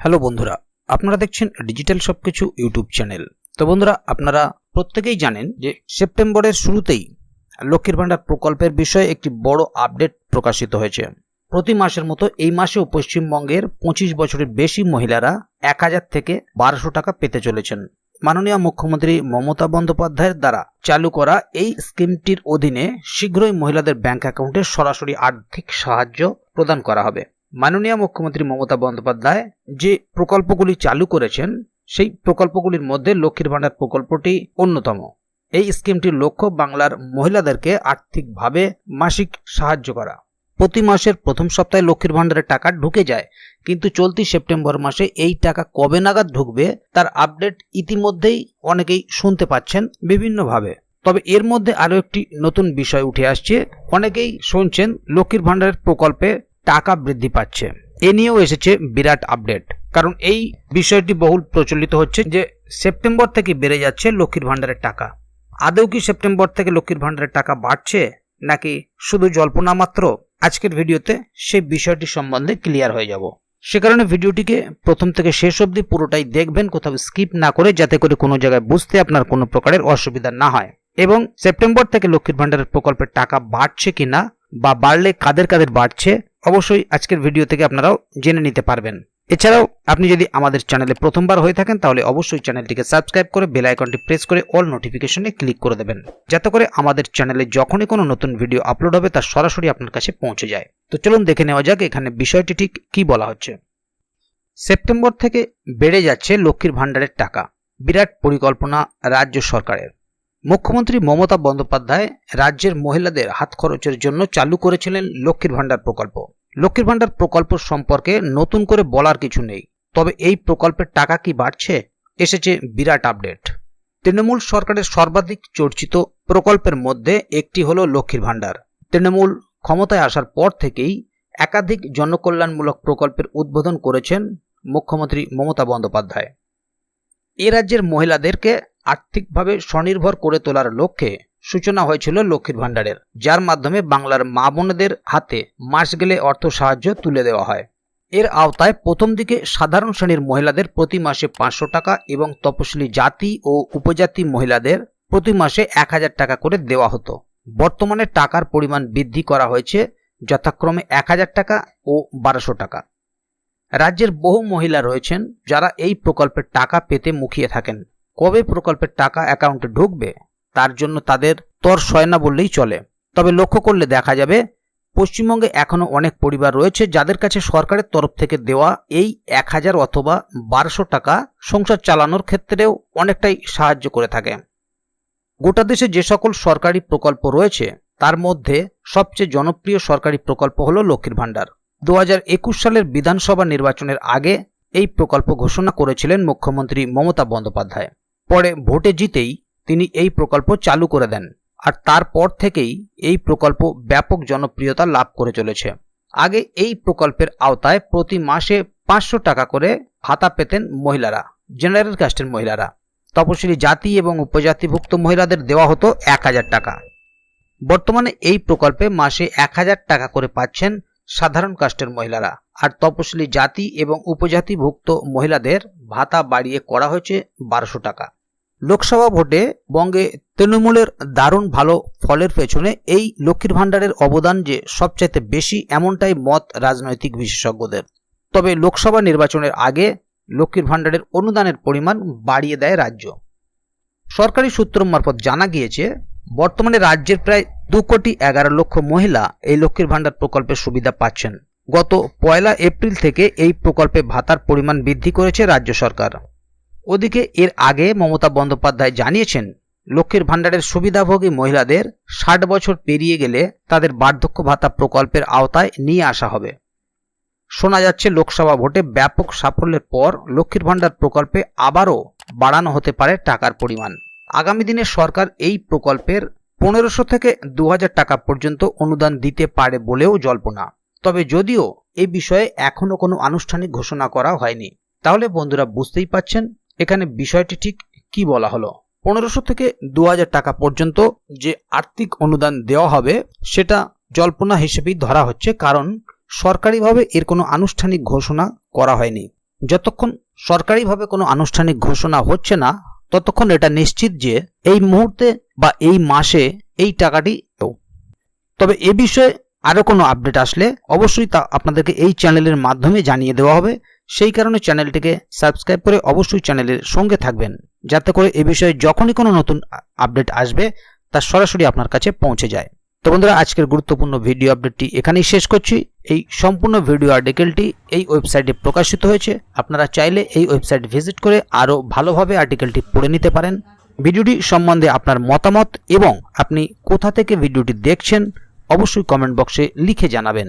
Hello বন্ধুরা, আপনারা দেখছেন ডিজিটাল সবকিছু ইউটিউব চ্যানেল। তো বন্ধুরা, আপনারা প্রত্যেকেই জানেন যে সেপ্টেম্বরের শুরুতেই লক্ষ্মীর ভাণ্ডার প্রকল্পের বিষয়ে একটি বড় আপডেট প্রকাশিত হয়েছে। প্রতি মাসের মতো এই মাসেও পশ্চিমবঙ্গের পঁচিশ বছরের বেশি মহিলারা এক হাজার থেকে বারোশো টাকা পেতে চলেছেন। মাননীয় মুখ্যমন্ত্রী মমতা বন্দ্যোপাধ্যায়ের দ্বারা চালু করা এই স্কিমটির অধীনে শীঘ্রই মহিলাদের ব্যাংক অ্যাকাউন্টে সরাসরি আর্থিক সাহায্য প্রদান করা হবে। মাননীয় মুখ্যমন্ত্রী মমতা বন্দ্যোপাধ্যায় যে প্রকল্পগুলি চালু করেছেন, সেই প্রকল্পগুলির মধ্যে লক্ষ্মীর ভাণ্ডার প্রকল্পটি অন্যতম। এই স্কিমটির লক্ষ্য বাংলার মহিলাদেরকে আর্থিকভাবে মাসিক সাহায্য করা। প্রতি মাসের প্রথম সপ্তাহে লক্ষ্মীর ভাণ্ডারের টাকা ঢুকে যায়, কিন্তু চলতি সেপ্টেম্বর মাসে এই টাকা কবে নাগাদ ঢুকবে, তার আপডেট ইতিমধ্যেই অনেকেই শুনতে পাচ্ছেন বিভিন্নভাবে। তবে এর মধ্যে আরও একটি নতুন বিষয় উঠে আসছে, অনেকেই শুনছেন লক্ষ্মীর ভাণ্ডারের প্রকল্পে টাকা বৃদ্ধি পাচ্ছে। এ নিয়েও এসেছে বিরাট আপডেট। কারণ এই বিষয়টি বহুল প্রচলিত হচ্ছে যে সেপ্টেম্বর থেকে বেড়ে যাচ্ছে লক্ষ্মীর ভাণ্ডারের টাকা। আদৌ কি সেপ্টেম্বর থেকে লক্ষ্মীর ভাণ্ডারের টাকা বাড়ছে, নাকি শুধু জল্পনা মাত্র? আজকের ভিডিওতে সেই বিষয়টি সম্বন্ধে ক্লিয়ার হয়ে যাব। সে কারণে ভিডিওটিকে প্রথম থেকে শেষ অবধি পুরোটাই দেখবেন, কোথাও স্কিপ না করে, যাতে করে কোনো জায়গায় বুঝতে আপনার কোনো প্রকারের অসুবিধা না হয়। এবং সেপ্টেম্বর থেকে লক্ষ্মীর ভাণ্ডারের প্রকল্পের টাকা বাড়ছে কিনা, বা বাড়লে কাদের কাদের বাড়ছে অবশ্যই আজকের ভিডিও থেকে আপনারাও জেনে নিতে পারবেন। এছাড়াও, আপনি যদি আমাদের চ্যানেলে প্রথমবার হয়ে থাকেন, তাহলে অবশ্যই চ্যানেলটিকে সাবস্ক্রাইব করে বেল আইকনটি প্রেস করে অল নোটিফিকেশনে ক্লিক করে দেবেন। যাতে করে আমাদের চ্যানেলে যখনই কোনো নতুন ভিডিও আপলোড হবে, তা সরাসরি আপনার কাছে পৌঁছে যায়। তো চলুন দেখে নেওয়া যাক এখানে বিষয়টি ঠিক কি বলা হচ্ছে। সেপ্টেম্বর থেকে বেড়ে যাচ্ছে লক্ষ্মীর ভাণ্ডারের টাকা। বিরাট পরিকল্পনা রাজ্য সরকারের। মুখ্যমন্ত্রী মমতা বন্দ্যোপাধ্যায় রাজ্যের মহিলাদের হাত খরচের জন্য চালু করেছিলেন লক্ষ্মীর ভাণ্ডার প্রকল্প। লক্ষ্মীর ভাণ্ডার প্রকল্প সম্পর্কে নতুন করে বলার কিছু নেই। তবে এই প্রকল্পের টাকা কি বাড়ছে? এসেছে বিরাট আপডেট। তৃণমূল সরকারের সর্বাধিক চর্চিত প্রকল্পের মধ্যে একটি হল লক্ষ্মীর ভাণ্ডার। তৃণমূল ক্ষমতায় আসার পর থেকেই একাধিক জনকল্যাণমূলক প্রকল্পের উদ্বোধন করেছেন মুখ্যমন্ত্রী মমতা বন্দ্যোপাধ্যায়। এ রাজ্যের মহিলাদেরকে আর্থিকভাবে স্বনির্ভর করে তোলার লক্ষ্যে সূচনা হয়েছিল লক্ষ্মীর ভাণ্ডারের, যার মাধ্যমে বাংলার মা বোনেদের হাতে মাস গেলে অর্থ সাহায্য তুলে দেওয়া হয়। এর আওতায় প্রথম দিকে সাধারণ শ্রেণির মহিলাদের প্রতি মাসে পাঁচশো টাকা এবং তপশিলি জাতি ও উপজাতি মহিলাদের প্রতি মাসে এক হাজার টাকা করে দেওয়া হতো। বর্তমানে টাকার পরিমাণ বৃদ্ধি করা হয়েছে যথাক্রমে এক হাজার টাকা ও বারোশো টাকা। রাজ্যের বহু মহিলা রয়েছেন যারা এই প্রকল্পের টাকা পেতে মুখিয়ে থাকেন। কবে প্রকল্পের টাকা অ্যাকাউন্টে ঢুকবে, তার জন্য তাদের তর সয় না বললেই চলে। তবে লক্ষ্য করলে দেখা যাবে, পশ্চিমবঙ্গে এখনও অনেক পরিবার রয়েছে যাদের কাছে সরকারের তরফ থেকে দেওয়া এই এক হাজার অথবা বারোশো টাকা সংসার চালানোর ক্ষেত্রেও অনেকটাই সাহায্য করে থাকে। গোটা দেশে যে সকল সরকারি প্রকল্প রয়েছে, তার মধ্যে সবচেয়ে জনপ্রিয় সরকারি প্রকল্প হল লক্ষ্মীর ভাণ্ডার। দু সালের বিধানসভা নির্বাচনের আগে এই প্রকল্প ঘোষণা করেছিলেন মুখ্যমন্ত্রী মমতা বন্দ্যোপাধ্যায়। পরে ভোটে জিতেই তিনি এই প্রকল্প চালু করে দেন আর তারপর থেকেই এই প্রকল্প ব্যাপক জনপ্রিয়তা লাভ করে চলেছে। আগে এই প্রকল্পের আওতায় প্রতি মাসে পাঁচশো টাকা করে ভাতা পেতেন মহিলারা, জেনারেল কাস্টের মহিলারা। তপশিলি জাতি এবং উপজাতিভুক্ত মহিলাদের দেওয়া হতো এক হাজার টাকা। বর্তমানে এই প্রকল্পে মাসে এক হাজার টাকা করে পাচ্ছেন সাধারণ কাস্টের মহিলারা আর তপশিলি জাতি এবং উপজাতিভুক্ত মহিলাদের ভাতা বাড়িয়ে করা হয়েছে বারোশো টাকা। লোকসভা ভোটে বঙ্গে তৃণমূলের দারুণ ভালো ফলের পেছনে এই লক্ষ্মীর ভাণ্ডারের অবদান যে সবচাইতে বেশি, এমনটাই মত রাজনৈতিক বিশেষজ্ঞদের। তবে লোকসভা নির্বাচনের আগে লক্ষ্মীর ভাণ্ডারের অনুদানের পরিমাণ বাড়িয়ে দেয় রাজ্য। সরকারি সূত্র মারফত জানা গিয়েছে, বর্তমানে রাজ্যের প্রায় দু কোটি এগারো লক্ষ মহিলা এই লক্ষ্মীর ভাণ্ডার প্রকল্পের সুবিধা পাচ্ছেন। গত পয়লা এপ্রিল থেকে এই প্রকল্পে ভাতার পরিমাণ বৃদ্ধি করেছে রাজ্য সরকার। ওদিকে এর আগে মমতা বন্দ্যোপাধ্যায় জানিয়েছেন, লক্ষ্মীর ভাণ্ডারের সুবিধাভোগী মহিলাদের ষাট বছর পেরিয়ে গেলে তাদের বার্ধক্য ভাতা প্রকল্পের আওতায় নিয়ে আসা হবে। শোনা যাচ্ছে, লোকসভা ভোটে ব্যাপক সাফল্যের পর লক্ষ্মীর ভাণ্ডার প্রকল্পে আবারও বাড়ানো হতে পারে টাকার পরিমাণ। আগামী দিনে সরকার এই প্রকল্পের পনেরোশো থেকে দু হাজার টাকা পর্যন্ত অনুদান দিতে পারে বলেও জল্পনা। তবে যদিও এ বিষয়ে এখনও কোনো আনুষ্ঠানিক ঘোষণা করা হয়নি। তাহলে বন্ধুরা বুঝতেই পাচ্ছেন এখানে বিষয়টি ঠিক কি বলা হলো? পনেরোশো থেকে দু হাজার টাকা পর্যন্ত যে আর্থিক অনুদান দেওয়া হবে, সেটা জল্পনা হিসেবেই ধরা হচ্ছে, কারণ সরকারিভাবে এর কোনো আনুষ্ঠানিক ঘোষণা করা হয়নি। যতক্ষণ সরকারিভাবে কোনো আনুষ্ঠানিক ঘোষণা হচ্ছে না, ততক্ষণ এটা নিশ্চিত যে এই মুহূর্তে বা এই মাসে এই টাকাটি। তবে এ বিষয়ে আরও কোনো আপডেট আসলে অবশ্যই তা আপনাদেরকে এই চ্যানেলের মাধ্যমে জানিয়ে দেওয়া হবে। সেই কারণে চ্যানেলটিকে সাবস্ক্রাইব করে অবশ্যই চ্যানেলের সঙ্গে থাকবেন। যাতে করে এ বিষয়ে যখনই কোনো নতুন আপডেট আসবে, তা সরাসরি আপনার কাছে পৌঁছে যায়। তো বন্ধুরা, আজকের গুরুত্বপূর্ণ ভিডিও আপডেটটি এখানেই শেষ করছি। এই সম্পূর্ণ ভিডিও আর্টিকেলটি এই ওয়েবসাইটে প্রকাশিত হয়েছে। আপনারা চাইলে এই ওয়েবসাইট ভিজিট করে আরও ভালোভাবে আর্টিকেলটি পড়ে নিতে পারেন। ভিডিওটি সম্বন্ধে আপনার মতামত এবং আপনি কোথা থেকে ভিডিওটি দেখছেন, অবশ্যই কমেন্ট বক্সে লিখে জানাবেন।